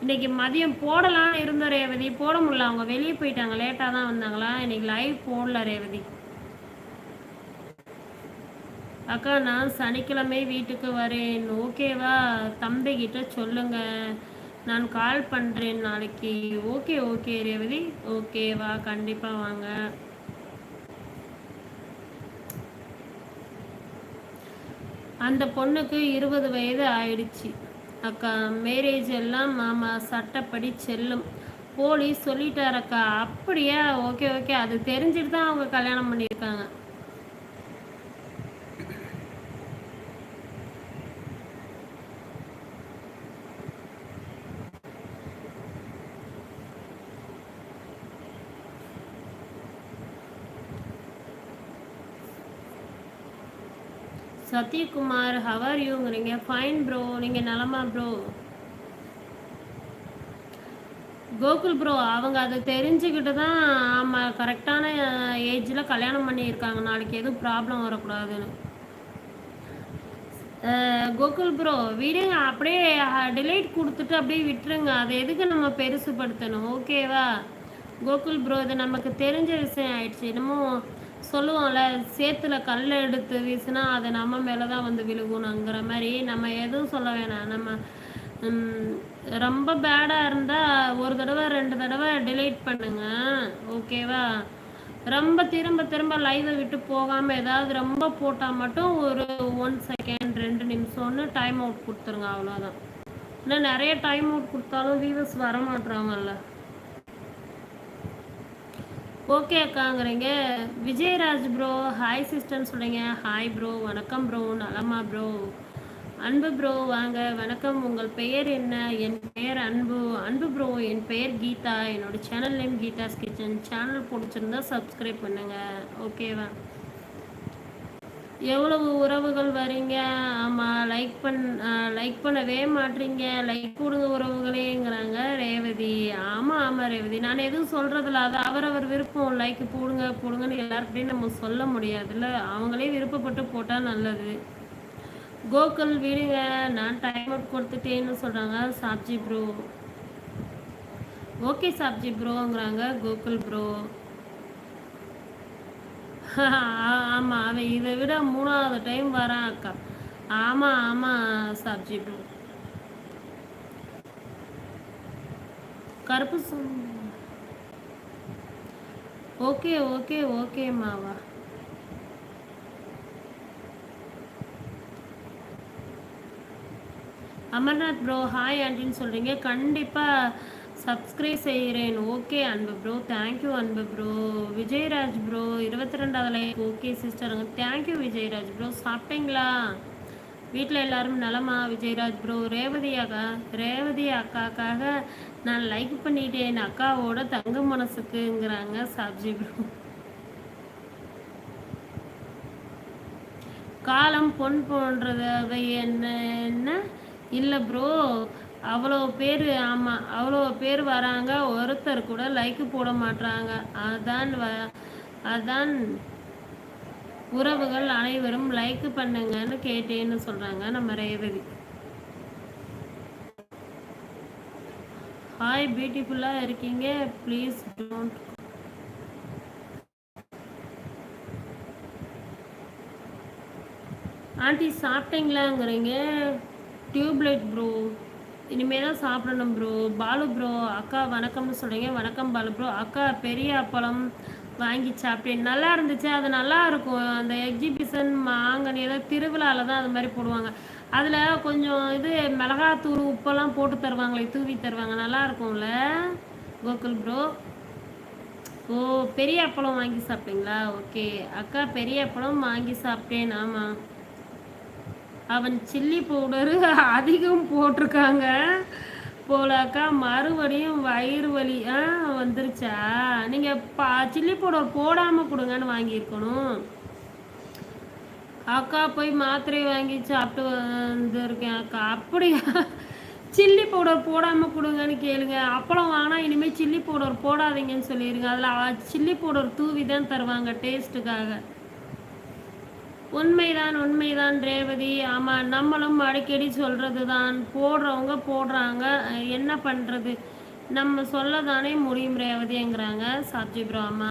இன்னைக்கு மதியம் போடலாம் இருந்த ரேவதி. போட முடியல. அவங்க வெளியே போயிட்டாங்க. லேட்டாக தான் வந்தாங்களா? இன்னைக்கு லைவ் போடல ரேவதி. அக்கா நான் சனிக்கிழமை வீட்டுக்கு வரேன். ஓகேவா தம்பி கிட்ட சொல்லுங்க. நான் கால் பண்ணுறேன் நாளைக்கு. Okay okay Revathi. ஓகேவா கண்டிப்பாக வாங்க. அந்த பொண்ணுக்கு இருபது வயது ஆயிடுச்சு. அக்கா மேரேஜ் எல்லாம் மாமா சட்டப்படி செல்லும். போலீஸ் சொல்லிட்டாரக்கா அப்படியா? Okay okay. அது தெரிஞ்சுட்டு தான் அவங்க கல்யாணம் பண்ணியிருக்காங்க. சத்யகுமார் ஹவர் யூங்கிறீங்க ஃபைன் ப்ரோ நீங்கள் நலமா ப்ரோ கோகுல் ப்ரோ அவங்க அதை தெரிஞ்சுக்கிட்டு தான் ஆமாம் கரெக்டான ஏஜில் கல்யாணம் பண்ணியிருக்காங்க. நாளைக்கு எதுவும் ப்ராப்ளம் வரக்கூடாதுன்னு. Uh, கோகுல் ப்ரோ விடுங்க அப்படியே uh, டிலைட் கொடுத்துட்டு அப்படியே விட்டுருங்க. அதை எதுக்கு நம்ம பெருசுப்படுத்தணும்? ஓகேவா கோகுல் ப்ரோ இது நமக்கு தெரிஞ்ச விஷயம் ஆயிடுச்சு. என்னமோ சொல்லுவோம்ல சேத்துல கல் எடுத்து வீசினா அது நம்ம மேலே தான் வந்து விழுகணுங்கிற மாதிரி நம்ம எதுவும் சொல்ல வேணாம். நம்ம ரொம்ப பேடாக இருந்தால் ஒரு தடவை ரெண்டு தடவை டிலைட் பண்ணுங்க. ஓகேவா ரொம்ப திரும்ப திரும்ப லைவை விட்டு போகாமல் ஏதாவது ரொம்ப போட்டால் மட்டும் ஒரு ஒன் செகண்ட் ரெண்டு நிமிஷம்னு டைம் அவுட் கொடுத்துருங்க அவ்வளோதான் இன்னும் நிறைய டைம் அவுட் கொடுத்தாலும் வியூவர்ஸ் வர மாட்றாங்கல்ல ஓகே அக்காங்கிறீங்க. விஜயராஜ் ப்ரோ ஹாய் சிஸ்டர்னு சொல்கிறீங்க ஹாய் ப்ரோ வணக்கம் ப்ரோ நலமா ப்ரோ அன்பு ப்ரோ வாங்க. வணக்கம். உங்கள் பெயர் என்ன? என் பெயர் அன்பு. அன்பு ப்ரோ என் பெயர் கீதா. என்னோட channel name Geetha's kitchen. Channel பிடிச்சிருந்தா சப்ஸ்கிரைப் பண்ணுங்க. ஓகேவா? எவ்வளவு உறவுகள் வரீங்க? ஆமாம் லைக் பண் லைக் பண்ணவே மாட்றீங்க. லைக் கொடுங்க உறவுகளேங்கிறாங்க ரேவதி. ஆமாம் ஆமாம் ரேவதி. நான் எதுவும் சொல்கிறதில்ல அது அவரவர் விருப்பம். லைக் போடுங்க போடுங்கன்னு எல்லாருக்கிட்டையும் நம்ம சொல்ல முடியாதுல்ல. அவங்களே விருப்பப்பட்டு போட்டால் நல்லது. கோகுல் விடுங்க. நான் டைம் அவுட் கொடுத்துட்டேன்னு சொல்கிறாங்க சாப்ஜி ப்ரோ ஓகே சாப்ஜி ப்ரோங்கிறாங்க கோகுல் ப்ரோ ஆமாம் அவன் இதை விட மூணாவது டைம் வரான் அக்கா. ஆமாம் ஆமாம் சாப்ஜி ப்ரோ கருப்பு ஓகே ஓகே ஓகே மாவா அமர்நாத் ப்ரோ ஹாய் ஆண்டின்னு சொல்கிறீங்க கண்டிப்பாக சப்ஸ்கிரைப் செய்கிறேன். Okay Anbu bro thank you Anbu bro Vijayaraj bro இருபத்தி ரெண்டாவது லைக் ஓகே சிஸ்டருங்க தேங்க்யூ விஜயராஜ் ப்ரோ சாப்பிட்டீங்களா? வீட்டில் எல்லாரும் நலமா? விஜயராஜ் ப்ரோ ரேவதி அக்கா ரேவதி அக்காக்காக நான் லைக் பண்ணிட்டேன். அக்காவோட தங்க மனசுக்குங்கிறாங்க சாப்ஜி ப்ரோ காலம் பொன் போன்றது அவை என்ன? என்ன இல்லை ப்ரோ அவ்வளோ பேர் ஆமாம் அவ்வளோ பேர் வராங்க. ஒருத்தர் கூட லைக்கு போட மாட்டாங்க அதான் வ அதான் உறவுகள் அனைவரும் லைக் பண்ணுங்கன்னு கேட்டேன்னு சொல்கிறாங்க நம்ம ரேவதி. ஹாய் பியூட்டிஃபுல்லாக இருக்கீங்க. ப்ளீஸ் டோன்ட் ஆண்டி சாப்பிட்டீங்களாங்கிறீங்க? டியூப்லைட் ப்ரோ இனிமே தான் சாப்பிடணும் ப்ரோ பாலு ப்ரோ அக்கா வணக்கம்னு சொல்கிறீங்க வணக்கம் பாலு ப்ரோ அக்கா பெரிய அப்பளம் வாங்கி சாப்பிட்டேன். நல்லா இருந்துச்சு. அது நல்லா இருக்கும். அந்த எக்ஸிபிஷன் மாங்கனி ஏதோ திருவிழாவில் தான் அது மாதிரி போடுவாங்க. அதில் கொஞ்சம் இது மிளகாத்தூள் உப்பெல்லாம் போட்டு தருவாங்களே தூவி தருவாங்க. நல்லா இருக்கும்ல கோகுல் ப்ரோ ஓ பெரிய அப்பளம் வாங்கி சாப்பிட்டீங்களா? ஓகே. அக்கா பெரிய அப்பளம் வாங்கி சாப்பிட்டேன். ஆமாம் அவன் சில்லி பவுடரு அதிகம் போட்டிருக்காங்க. போலாக்கா மறுபடியும் வயிறு வலி ஆ வந்துருச்சா? நீங்கள் பா சில்லி பவுடர் போடாமல் கொடுங்கன்னு வாங்கியிருக்கணும். அக்கா போய் மாத்திரை வாங்கி சாப்பிட்டு வந்திருக்கேன் அக்கா. அப்படியா? சில்லி பவுடர் போடாமல் கொடுங்கன்னு கேளுங்க. அப்பளம் வாங்கினா இனிமேல் சில்லி பவுடர் போடாதீங்கன்னு சொல்லிடுங்க. அதில் சில்லி பவுடர் தூவி தான் தருவாங்க டேஸ்ட்டுக்காக உண்மைதான் உண்மைதான் ரேவதி. ஆமாம் நம்மளும் அடிக்கடி சொல்கிறது தான் போடுறவங்க போடுறாங்க. என்ன பண்ணுறது நம்ம சொல்ல தானே முடியும் ரேவதிங்கிறாங்க சாப்ஜி ப்ரோ